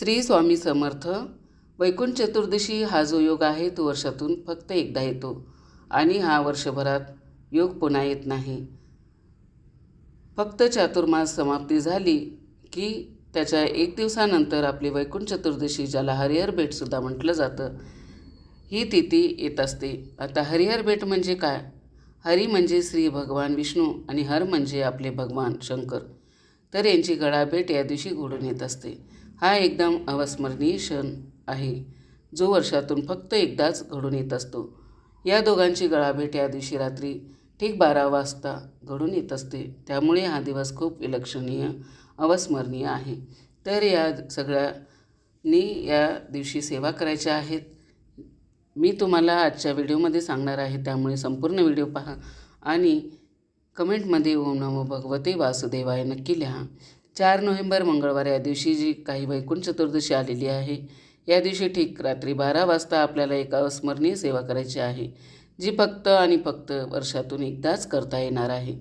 श्री स्वामी समर्थ वैकुंठ चतुर्दशी हा जो योग आहे तो वर्षातून फक्त एकदा येतो आणि हा वर्षभरात योग पुन्हा येत नाही. फक्त चातुर्मास समाप्ती झाली की त्याच्या एक दिवसानंतर आपली वैकुंठ चतुर्दशी ज्याला हरिहर भेटसुद्धा म्हटलं जातं ही तिथी येत असते. आता हरिहर भेट म्हणजे काय? हरी म्हणजे श्री भगवान विष्णू आणि हर म्हणजे आपले भगवान शंकर. तर यांची गळाभेट या दिवशी घडून येत असते. हा एकदम अविस्मरणीय क्षण आहे जो वर्षातून फक्त एकदाच घडून येत असतो. या दोघांची गळाभेट या दिवशी रात्री ठीक बारा वाजता घडून येत असते. त्यामुळे हा दिवस खूप विलक्षणीय अविस्मरणीय आहे. तर या सगळ्यांनी या दिवशी सेवा करायच्या आहेत. मी तुम्हाला आजच्या व्हिडिओमध्ये सांगणार आहे. त्यामुळे संपूर्ण व्हिडिओ पहा आणि कमेंटमध्ये ओम नमो भगवते वासुदेवाय नक्की लिहा. चार नोव्हेंबर मंगळवार या दिवशी जी काही वैकुंठ चतुर्दशी आलेली आहे या दिवशी ठीक रात्री बारा वाजता आपल्याला एक अस्मरणीय सेवा करायची आहे जी फक्त आणि फक्त वर्षातून एकदाच करता येणार आहे.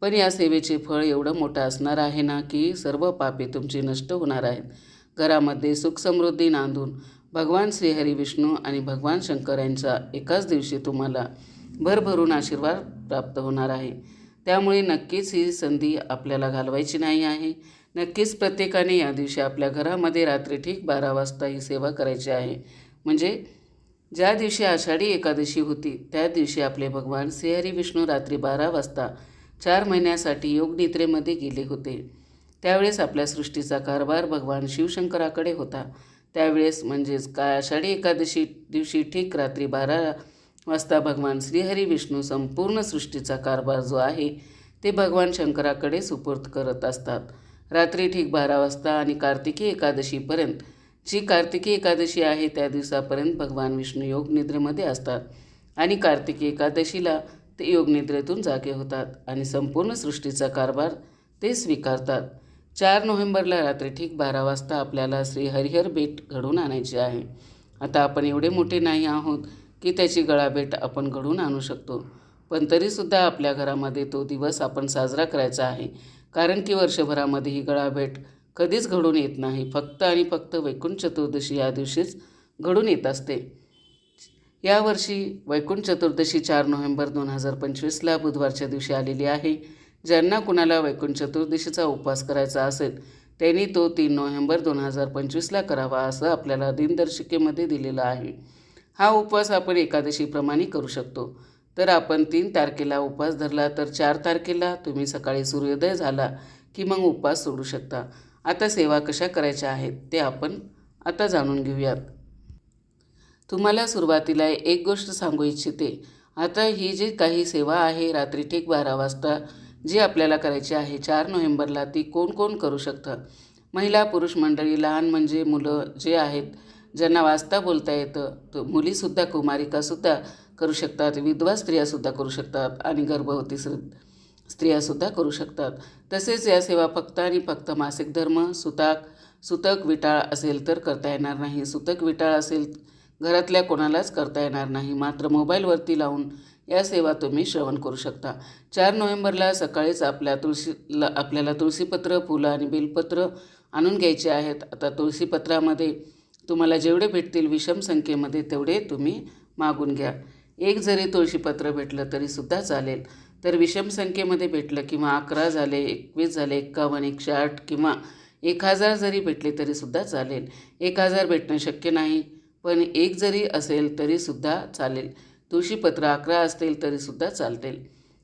पण या सेवेचे फळ एवढं मोठं असणार आहे ना की सर्व पापे तुमची नष्ट होणार आहेत. घरामध्ये सुख समृद्धी नांदून भगवान श्रीहरी विष्णू आणि भगवान शंकर यांचा एकाच दिवशी तुम्हाला भरभरून आशीर्वाद प्राप्त होणार आहे. त्यामुळे नक्कीच ही संधी आपल्याला घालवायची नाही आहे. नक्कीच प्रत्येकाने या दिवशी आपल्या घरामध्ये रात्री ठीक बारा वाजता ही सेवा करायची आहे. म्हणजे ज्या दिवशी आषाढी एकादशी होती त्या दिवशी आपले भगवान श्रीहरी विष्णू रात्री बारा वाजता चार महिन्यासाठी योगनिद्रेमध्ये गेले होते. त्यावेळेस आपल्या सृष्टीचा कारभार भगवान शिवशंकराकडे होता. त्यावेळेस म्हणजेच काय आषाढी एकादशी दिवशी ठीक रात्री बारा वाजता भगवान श्रीहरी विष्णू संपूर्ण सृष्टीचा कारभार जो आहे ते भगवान शंकराकडे सुपूर्त करत असतात. रात्री ठीक बारा वाजता आणि कार्तिकी एकादशीपर्यंत जी कार्तिकी एकादशी आहे त्या दिवसापर्यंत भगवान विष्णू योगनिद्रेमध्ये असतात आणि कार्तिकी एकादशीला ते योगनिद्रेतून जागे होतात आणि संपूर्ण सृष्टीचा कारभार ते स्वीकारतात. चार नोव्हेंबरला रात्री ठीक बारा वाजता आपल्याला श्री हरिहर बेट घडवून आणायची आहे. आता आपण एवढे मोठे नाही आहोत की त्याची गळाभेट आपण घडून आणू शकतो. पण तरीसुद्धा आपल्या घरामध्ये तो दिवस आपण साजरा करायचा आहे. कारण की वर्षभरामध्ये ही गळाभेट कधीच घडून येत नाही. फक्त आणि फक्त वैकुंठ चतुर्दशी या दिवशीच घडून येत असते. यावर्षी वैकुंठ चतुर्दशी चार नोव्हेंबर दोन हजार पंचवीसला बुधवारच्या दिवशी आलेली आहे. ज्यांना कुणाला वैकुंठ चतुर्दशीचा उपवास करायचा असेल त्यांनी तो तीन नोव्हेंबर दोन हजार पंचवीसला करावा असं आपल्याला दिनदर्शिकेमध्ये दिलेलं आहे. हा उपवास आपण एकादशीप्रमाणे करू शकतो. तर आपण तीन तारखेला उपवास धरला तर चार तारखेला तुम्ही सकाळी सूर्योदय झाला की मग उपवास सोडू शकता. आता सेवा कशा करायच्या आहेत ते आपण आता जाणून घेऊयात. तुम्हाला सुरुवातीला एक गोष्ट सांगू इच्छिते. आता ही जी काही सेवा आहे रात्री ठीक बारा वाजता जी आपल्याला करायची आहे चार नोव्हेंबरला ती कोण कोण करू शकतं? महिला पुरुष मंडळी लहान म्हणजे मुलं जे आहेत ज्यांना वाचता बोलता येतं तो मुलीसुद्धा कुमारिकासुद्धा करू शकतात विधवा स्त्रियासुद्धा करू शकतात आणि गर्भवती स्त्रियासुद्धा करू शकतात. तसेच या सेवा फक्त आणि फक्त मासिक धर्म सुताक सुतक विटाळ असेल तर करता येणार नाही. सुतक विटाळ असेल घरातल्या कोणालाच करता येणार नाही. मात्र मोबाईलवरती लावून या सेवा तुम्ही श्रवण करू शकता. चार नोव्हेंबरला सकाळीच आपल्या तुळशीला आपल्याला तुळशीपत्र फुलं आणि बेलपत्र आणून घ्यायचे आहेत. आता तुळशीपत्रामध्ये तुम्हाला जेवढे भेटतील विषम संख्येमध्ये तेवढे तुम्ही मागून घ्या. एक जरी तुळशीपत्र भेटलं तरीसुद्धा चालेल. तर विषम संख्येमध्ये भेटलं किंवा अकरा झाले एकवीस झाले एक्कावन्न एकशे आठ किंवा एक हजार जरी भेटले तरीसुद्धा चालेल. एक हजार भेटणं शक्य नाही. पण एक जरी असेल तरीसुद्धा चालेल. तुळशीपत्र अकरा असतील तरीसुद्धा चालतील.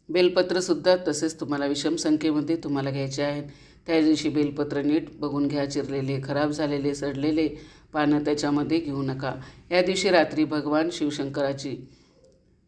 बेलपत्रसुद्धा तसेच तुम्हाला विषम संख्येमध्ये तुम्हाला घ्यायचे आहेत. त्या दिवशी बेलपत्र नीट बघून घ्या. चिरलेले खराब झालेले सडलेले पानं त्याच्यामध्ये घेऊ नका. या दिवशी रात्री भगवान शिवशंकराची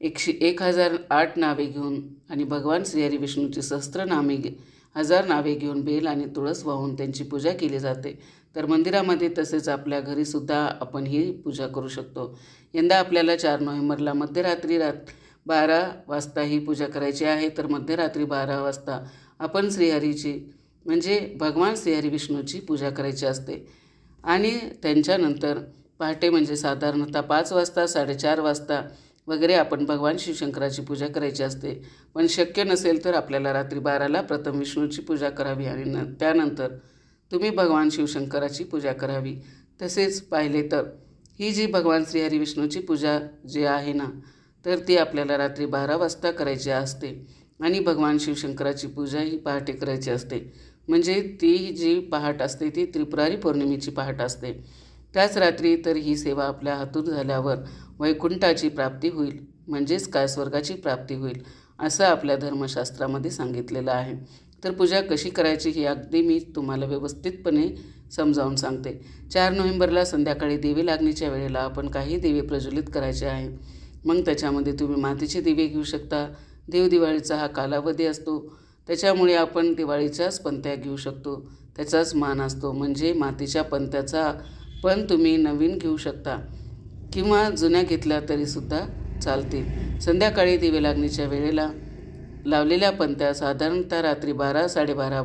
एकशे एक हजार आठ नावे घेऊन आणि भगवान श्रीहरी विष्णूची सहस्त्र नामे घे हजार नावे घेऊन बेल आणि तुळस वाहून त्यांची पूजा केली जाते. तर मंदिरामध्ये तसेच आपल्या घरीसुद्धा आपण ही पूजा करू शकतो. यंदा आपल्याला चार नोव्हेंबरला मध्यरात्री रात बारा वाजता ही पूजा करायची आहे. तर मध्यरात्री बारा वाजता आपण श्रीहरीची म्हणजे भगवान श्रीहरी विष्णूची पूजा करायची असते. आणि त्यांच्यानंतर पहाटे म्हणजे साधारणतः पाच वाजता साडेचार वाजता वगैरे आपण भगवान शिवशंकराची पूजा करायची असते. पण शक्य नसेल तर आपल्याला रात्री बाराला प्रथम विष्णूची पूजा करावी आणि न त्यानंतर तुम्ही भगवान शिवशंकराची पूजा करावी. तसेच पाहिले तर ही जी भगवान श्रीहरी विष्णूची पूजा जी आहे ना तर ती आपल्याला रात्री बारा वाजता करायची असते आणि भगवान शिवशंकराची पूजा ही पहाटे करायची असते. म्हणजे ती जी पहाट असते ती त्रिपुरारी पौर्णिमेची पहाट असते. त्याच रात्री तर ही सेवा आपल्या हातून झाल्यावर वैकुंठाची प्राप्ती होईल म्हणजेच काय स्वर्गाची प्राप्ती होईल असं आपल्या धर्मशास्त्रामध्ये सांगितलेलं आहे. तर पूजा कशी करायची ही अगदी मी तुम्हाला व्यवस्थितपणे समजावून सांगते. चार नोव्हेंबरला संध्याकाळी देवी लागणीच्या वेळेला आपण काही दिवे प्रज्वलित करायचे आहे. मग त्याच्यामध्ये तुम्ही मातीचे दिवे घेऊ शकता. देवदिवाळीचा हा कालावधी असतो. त्याच्यामुळे आपण दिवाळीच्याच पंत्या घेऊ शकतो. त्याचाच मान असतो. म्हणजे मातीच्या पंत्याचा पण तुम्ही नवीन घेऊ शकता. किंवा जुन्या घेतल्या तरीसुद्धा चालतील. संध्याकाळी दिवे लागणीच्या वेळेला लावलेल्या पंत्या साधारणतः रात्री बारा साडेबारा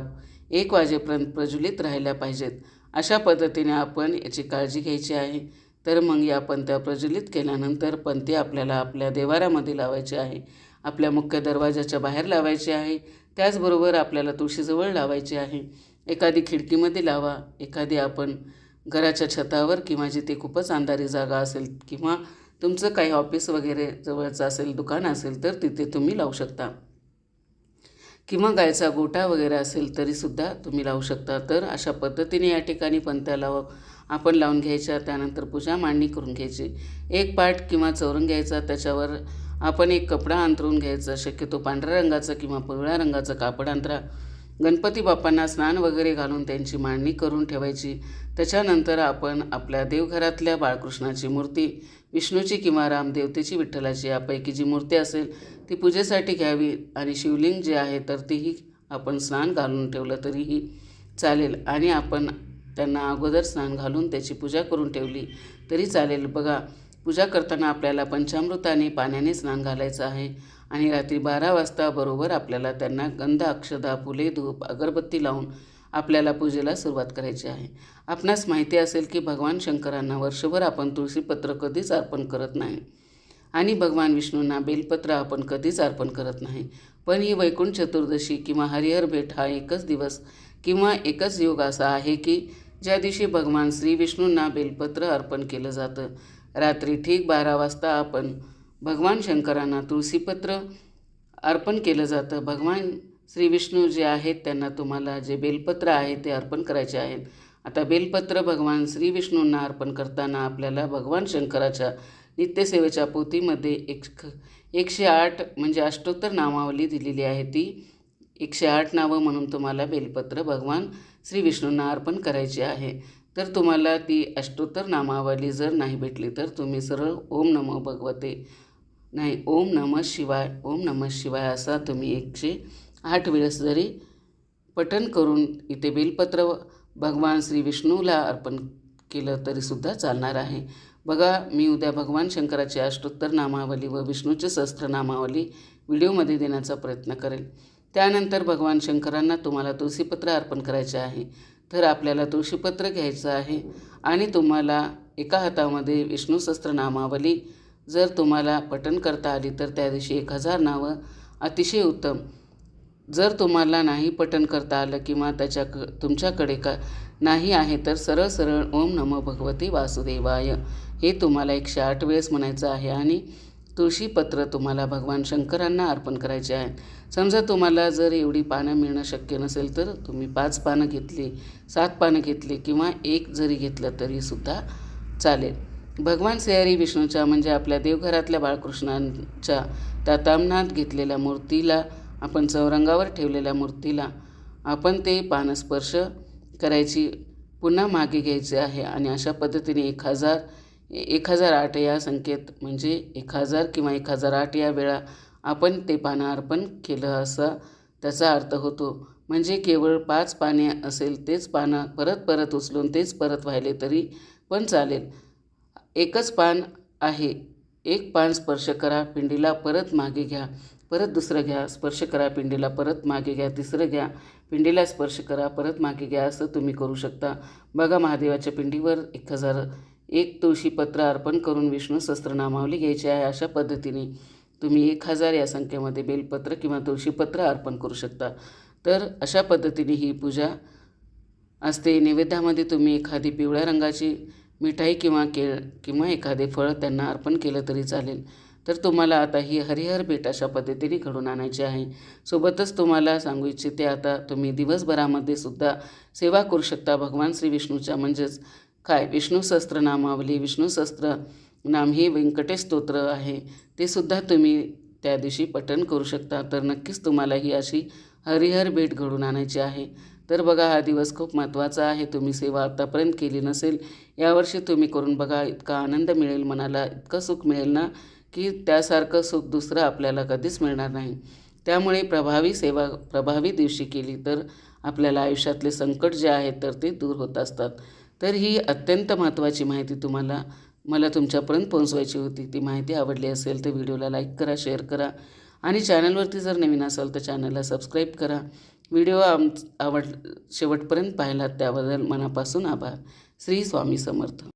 एक वाजेपर्यंत प्रज्वलित राहिल्या पाहिजेत. अशा पद्धतीने आपण याची काळजी घ्यायची आहे. तर मग या पंत्या प्रज्वलित केल्यानंतर पंते आपल्याला आपल्या देवारामध्ये लावायचे आहे. आपल्या मुख्य दरवाजाच्या बाहेर लावायचे आहे. त्याचबरोबर आपल्याला तुळशीजवळ लावायची आहे. एखादी खिडकीमध्ये लावा एखादी आपण घराच्या छतावर किंवा जिथे खूपच अंधारी जागा असेल किंवा तुमचं काही ऑफिस वगैरे जवळचं असेल दुकान असेल तर तिथे तुम्ही लावू शकता. किंवा गायचा गोठा वगैरे असेल तरीसुद्धा तुम्ही लावू शकता. तर अशा पद्धतीने या ठिकाणी पंत्या लावा. आपण लावून घ्यायच्या त्यानंतर पूजा मांडणी करून घ्यायची. एक पाट किंवा चौरंग घ्यायचा त्याच्यावर आपण एक कपडा अंतरून घ्यायचा शक्यतो पांढऱ्या रंगाचा किंवा पिवळ्या रंगाचं कापड अंतरा. गणपती बाप्पांना स्नान वगैरे घालून त्यांची मांडणी करून ठेवायची. त्याच्यानंतर आपण आपल्या देवघरातल्या बाळकृष्णाची मूर्ती विष्णूची किंवा रामदेवतेची विठ्ठलाची यापैकी जी मूर्ती असेल ती पूजेसाठी घ्यावी आणि शिवलिंग जे आहे तर तीही आपण स्नान घालून ठेवलं तरीही चालेल. आणि आपण त्यांना अगोदर स्नान घालून त्याची पूजा करून ठेवली. तरी चालेल बघा. पूजा करताना आपल्याला पंचामृताने पाण्याने स्नान घालायचं आहे. आणि रात्री बारा वाजता बरोबर आपल्याला त्यांना गंध अक्षदा फुले धूप अगरबत्ती लावून आपल्याला पूजेला सुरुवात करायची आहे. आपणास माहिती असेल की भगवान शंकरांना वर्षभर आपण तुळशीपत्र कधीच अर्पण करत नाही. आणि भगवान विष्णूंना बेलपत्र आपण कधीच अर्पण करत नाही. पण ही वैकुंठ चतुर्दशी किंवा हरिहर भेट हा एकच दिवस किंवा एकच योग असा आहे की ज्या दिवशी भगवान श्री विष्णूंना बेलपत्र अर्पण केलं जातं रात्री ठीक बारा वाजता आपण भगवान शंकरांना तुळशीपत्र अर्पण केलं जातं. भगवान श्री विष्णू जे आहेत त्यांना तुम्हाला जे बेलपत्र आहे ते अर्पण करायचे आहेत. आता बेलपत्र भगवान श्री विष्णूंना अर्पण करताना आपल्याला भगवान शंकराच्या नित्यसेवेच्या पोथीमध्ये एक एकशे आठ म्हणजे अष्टोत्तर नामावली दिलेली आहे ती. एकशे आठ नावं म्हणून तुम्हाला बेलपत्र भगवान श्री विष्णूंना अर्पण करायची आहे. तर तुम्हाला ती अष्टोत्तर नामावली जर नाही भेटली तर तुम्ही सरळ ओम नमो भगवते. नाही ओम नमः शिवाय ओम नमः शिवाय असा तुम्ही एकशे आठ वेळेस जरी पठण करून इथे बेलपत्र भगवान श्री विष्णूला अर्पण केलं तरीसुद्धा चालणार आहे. बघा मी उद्या भगवान शंकराची अष्टोत्तर नामावली व विष्णूची सहस्त्र नामावली व्हिडिओमध्ये देण्याचा प्रयत्न करेल. त्यानंतर भगवान शंकरांना तुम्हाला तुळशीपत्र अर्पण करायचे आहे. तर आपल्याला तुळशीपत्र घ्यायचं आहे आणि तुम्हाला एका हातामध्ये विष्णू सहस्त्र नामावली जर तुम्हाला पठण करता आली तर त्या दिवशी एक हजार नावं अतिशय उत्तम. जर तुम्हाला नाही पठण करता आलं किंवा त्याच्या क तुमच्याकडे का नाही आहे तर सरळ सरळ ओम नमो भगवती वासुदेवाय. हे तुम्हाला एकशे आठ वेळेस म्हणायचं आहे आणि तुळशीपत्र तुम्हाला भगवान शंकरांना अर्पण करायचे आहे समजा तुम्हाला जर एवढी पानं मिळणं शक्य नसेल तर तुम्ही पाच पानं घेतली सात पानं घेतली किंवा एक जरी घेतलं तरीसुद्धा चालेल. भगवान श्रीहरी विष्णूच्या म्हणजे आपल्या देवघरातल्या बाळकृष्णांच्या त्या तामनात घेतलेल्या मूर्तीला आपण चौरंगावर ठेवलेल्या मूर्तीला आपण ते पानं स्पर्श करायची पुन्हा मागे घ्यायचे आहे आणि अशा पद्धतीने एक हजार एक हजार आठ या संख्येत म्हणजे एक हजार किंवा एक हजार आठ या वेळा आपण ते पानं अर्पण केलं असा त्याचा अर्थ होतो. म्हणजे केवळ पाच पाने असेल तेच पानं परत परत उचलून तेच परत व्हायले तरी पण चालेल. एकच पान आहे. एक पान स्पर्श करा पिंडीला परत मागे घ्या परत दुसरं घ्या स्पर्श करा पिंडीला परत मागे घ्या तिसरं घ्या पिंडीला स्पर्श करा परत मागे घ्या असं तुम्ही करू शकता. बघा महादेवाच्या पिंडीवर एक हजार एक तुळशीपत्र अर्पण करून विष्णू सहस्त्रनामावली घ्यायची आहे अशा पद्धतीने. तुम्ही एक हजार या संख्येमध्ये बेलपत्र किंवा तुळशीपत्र अर्पण करू शकता. तर अशा पद्धतीने ही पूजा असते. नैवेद्यामध्ये तुम्ही एखादी पिवळ्या रंगाची मिठाई किंवा केळ किंवा एखादे फळ त्यांना अर्पण केलं तरी चालेल. तर तुम्हाला आता ही हरिहर भेट अशा पद्धतीने घडून आणायची आहे. सोबतच तुम्हाला सांगू इच्छिते आता तुम्ही दिवसभरामध्ये सुद्धा सेवा करू शकता. भगवान श्री विष्णूच्या म्हणजेच काय विष्णू सहस्त्रनामावली विष्णू सहस्त्र नाम हे व्यंकटेश स्तोत्र आहे. ते सुद्धा तुम्ही त्या दिवशी पठण करू शकता. तर नक्कीच तुम्हाला ही अशी हरिहर भेट घडून आणायची आहे. तर बघा हा दिवस खूप महत्त्वाचा आहे. तुम्ही सेवा आतापर्यंत केली नसेल यावर्षी तुम्ही करून बघा इतका आनंद मिळेल मनाला इतकं सुख मिळेल ना की त्यासारखं सुख दुसरं आपल्याला कधीच मिळणार नाही. त्यामुळे प्रभावी सेवा प्रभावी दिवशी केली तर आपल्याला आयुष्यातले संकट जे आहेत तर ते दूर होत असतात. तर ही अत्यंत महत्त्वाची माहिती तुम्हाला मला तुमच्यापर्यंत पोहोचवायची होती. ती माहिती आवडली असेल तर व्हिडिओला लाईक करा शेअर करा आणि चॅनलवरती जर नवीन असाल तर चॅनलला सबस्क्राईब करा. व्हिडिओ आम आवड शेवटपर्यंत पाहिलात त्याबद्दल मनापासून आभार. श्री स्वामी समर्थ.